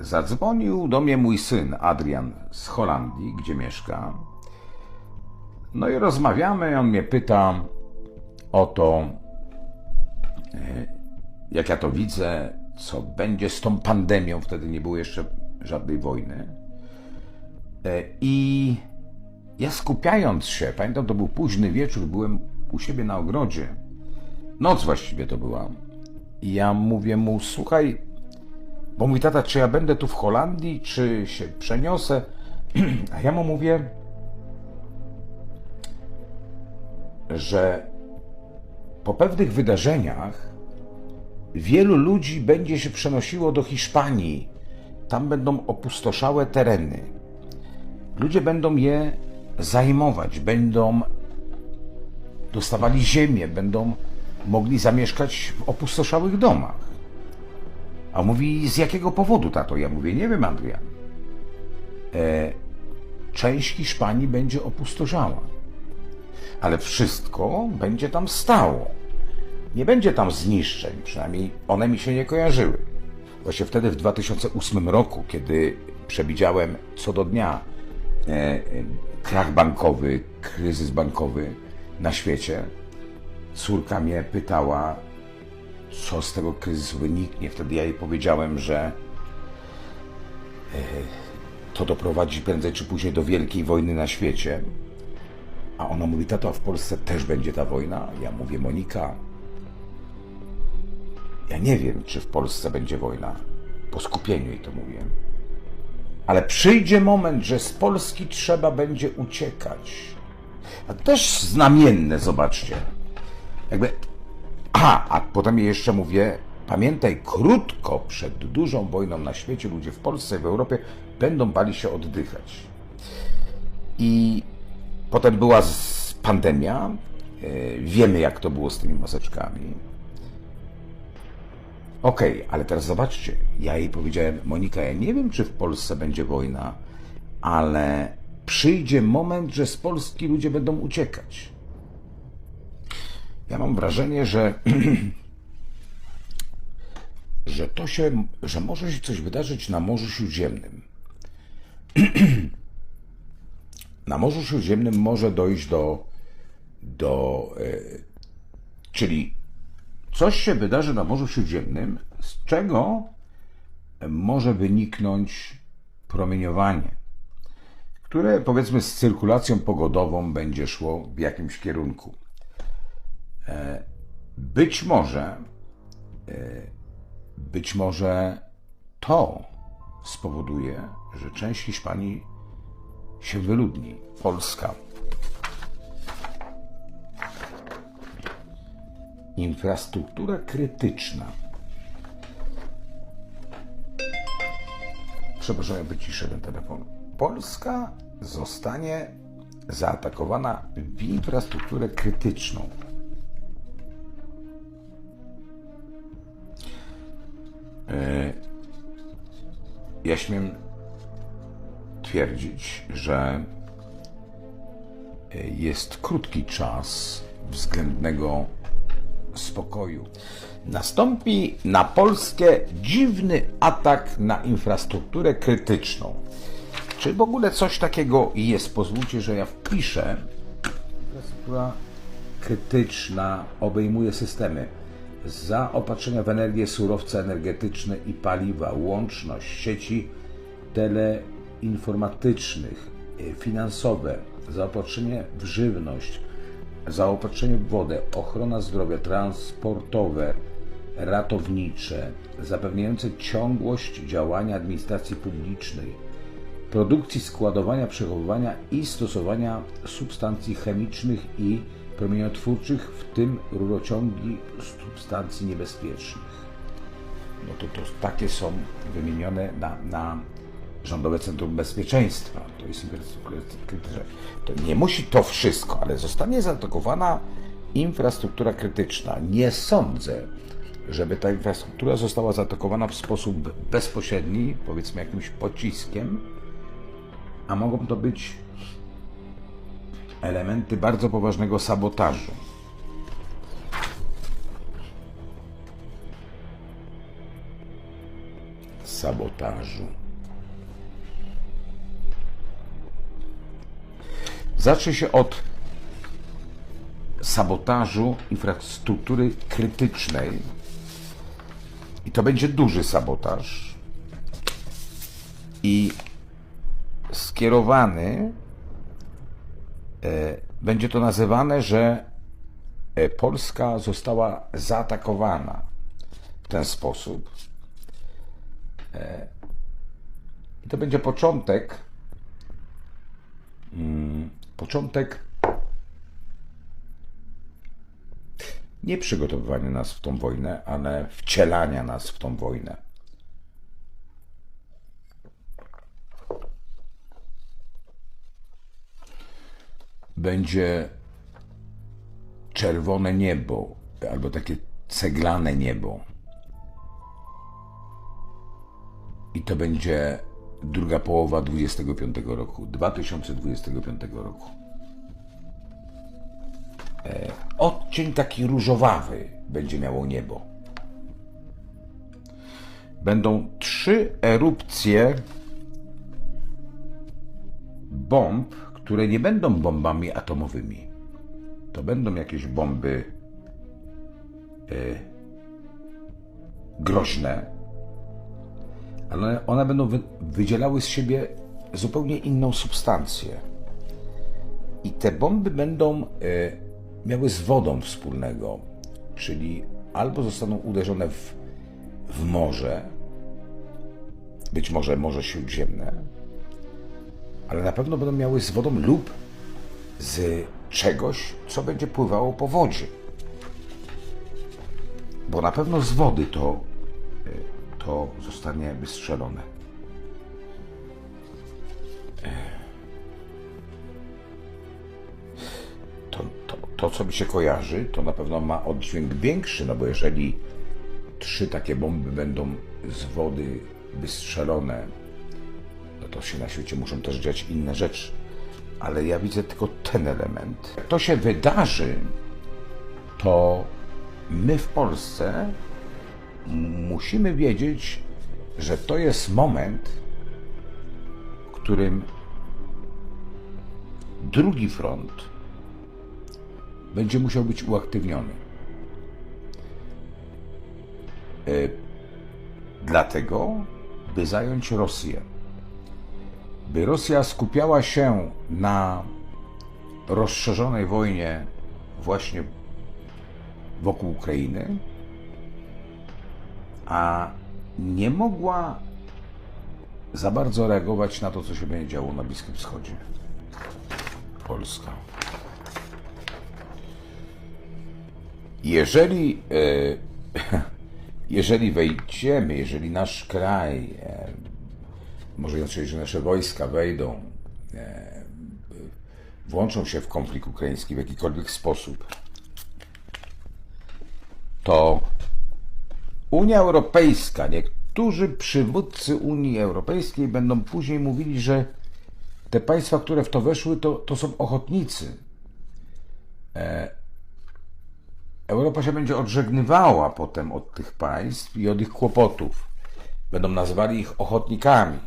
Zadzwonił do mnie mój syn Adrian z Holandii, gdzie mieszka. No i rozmawiamy, on mnie pyta o to, e, jak ja to widzę, co będzie z tą pandemią. Wtedy nie było jeszcze żadnej wojny. E, I ja skupiając się, pamiętam, to był późny wieczór, byłem u siebie na ogrodzie. Noc właściwie to była. I ja mówię mu, słuchaj, bo mówi tata, czy ja będę tu w Holandii, czy się przeniosę? A ja mu mówię, że po pewnych wydarzeniach wielu ludzi będzie się przenosiło do Hiszpanii. Tam będą opustoszałe tereny. Ludzie będą je zajmować, będą dostawali ziemię, będą mogli zamieszkać w opustoszałych domach. A mówi, z jakiego powodu, tato? Ja mówię, nie wiem, Adrian. E, część Hiszpanii będzie opustoszała. Ale wszystko będzie tam stało. Nie będzie tam zniszczeń, przynajmniej one mi się nie kojarzyły. Właśnie wtedy w 2008 roku, kiedy przewidziałem co do dnia e, e, krach bankowy, kryzys bankowy na świecie, córka mnie pytała, co z tego kryzysu wyniknie. Wtedy ja jej powiedziałem, że e, to doprowadzi prędzej czy później do wielkiej wojny na świecie. A ona mówi, tato, w Polsce też będzie ta wojna? Ja mówię, Monika, ja nie wiem, czy w Polsce będzie wojna. Po skupieniu jej to mówię. Ale przyjdzie moment, że z Polski trzeba będzie uciekać. A też znamienne, zobaczcie. Jakby. A, a potem jeszcze mówię, pamiętaj, krótko przed dużą wojną na świecie ludzie w Polsce i w Europie będą bali się oddychać. I potem była pandemia. E, Wiemy, jak to było z tymi maseczkami. Okej, ale teraz zobaczcie. Ja jej powiedziałem, Monika, ja nie wiem, czy w Polsce będzie wojna, ale przyjdzie moment, że z Polski ludzie będą uciekać. Ja mam wrażenie, że, że to się, że może się coś wydarzyć na Morzu Śródziemnym. na Morzu Śródziemnym może dojść do, do e, czyli coś się wydarzy na Morzu Śródziemnym, z czego może wyniknąć promieniowanie, które powiedzmy z cyrkulacją pogodową będzie szło w jakimś kierunku. E, Być może, e, być może to spowoduje, że część Hiszpanii się wyludni. Polska. Infrastruktura krytyczna. Przepraszam, ja wyciszę ten telefon. Polska zostanie zaatakowana w infrastrukturę krytyczną. Ja śmiem twierdzić, że e, jest krótki czas względnego spokoju. Nastąpi na Polskę dziwny atak na infrastrukturę krytyczną. Czy w ogóle coś takiego jest? Pozwólcie, że ja wpiszę. Infrastruktura krytyczna obejmuje systemy zaopatrzenia w energię, surowce energetyczne i paliwa, łączność sieci teleinformatycznych, y, finansowe, zaopatrzenie w żywność, zaopatrzenie w wodę, ochrona zdrowia, transportowe, ratownicze, zapewniające ciągłość działania administracji publicznej, produkcji, składowania, przechowywania i stosowania substancji chemicznych i promieniotwórczych, w tym rurociągi substancji niebezpiecznych. No to, to takie są wymienione na, na Rządowe Centrum Bezpieczeństwa. To jest krytyczna. To nie musi to wszystko, ale zostanie zaatakowana infrastruktura krytyczna. Nie sądzę, żeby ta infrastruktura została zaatakowana w sposób bezpośredni, powiedzmy jakimś pociskiem, a mogą to być elementy bardzo poważnego sabotażu. sabotażu. Zacznie się od sabotażu infrastruktury krytycznej. I to będzie duży sabotaż. I skierowany będzie to nazywane, że e, Polska została zaatakowana w ten sposób. E, I to będzie początek. mm, Początek nie przygotowywania nas w tą wojnę, ale wcielania nas w tą wojnę. Będzie czerwone niebo, albo takie ceglane niebo. I to będzie druga połowa 25 roku, 2025 roku odcień taki różowawy będzie miało niebo. Będą trzy erupcje bomb, które nie będą bombami atomowymi. To będą jakieś bomby e, groźne, ale one będą wy, wydzielały z siebie zupełnie inną substancję. I te bomby będą e, miały z wodą wspólnego, czyli albo zostaną uderzone w, w morze, być może Morze Śródziemne, ale na pewno będą miały z wodą lub z czegoś, co będzie pływało po wodzie. Bo na pewno z wody to, y, to zostanie wystrzelone. to, to, to, co mi się kojarzy, to na pewno ma oddźwięk większy, no bo jeżeli trzy takie bomby będą z wody wystrzelone, to się na świecie muszą też dziać inne rzeczy. Ale ja widzę tylko ten element. Jak to się wydarzy, to my w Polsce musimy wiedzieć, że to jest moment, w którym drugi front będzie musiał być uaktywniony. E, Dlatego, by zająć Rosję, by Rosja skupiała się na rozszerzonej wojnie właśnie wokół Ukrainy, a nie mogła za bardzo reagować na to, co się będzie działo na Bliskim Wschodzie. Polska. Jeżeli, e, jeżeli wejdziemy, jeżeli nasz kraj, e, może inaczej, że nasze wojska wejdą, e, włączą się w konflikt ukraiński w jakikolwiek sposób, to Unia Europejska, niektórzy przywódcy Unii Europejskiej będą później mówili, że te państwa, które w to weszły, to, to są ochotnicy. Europa się będzie odżegnywała potem od tych państw i od ich kłopotów. Będą nazywali ich ochotnikami.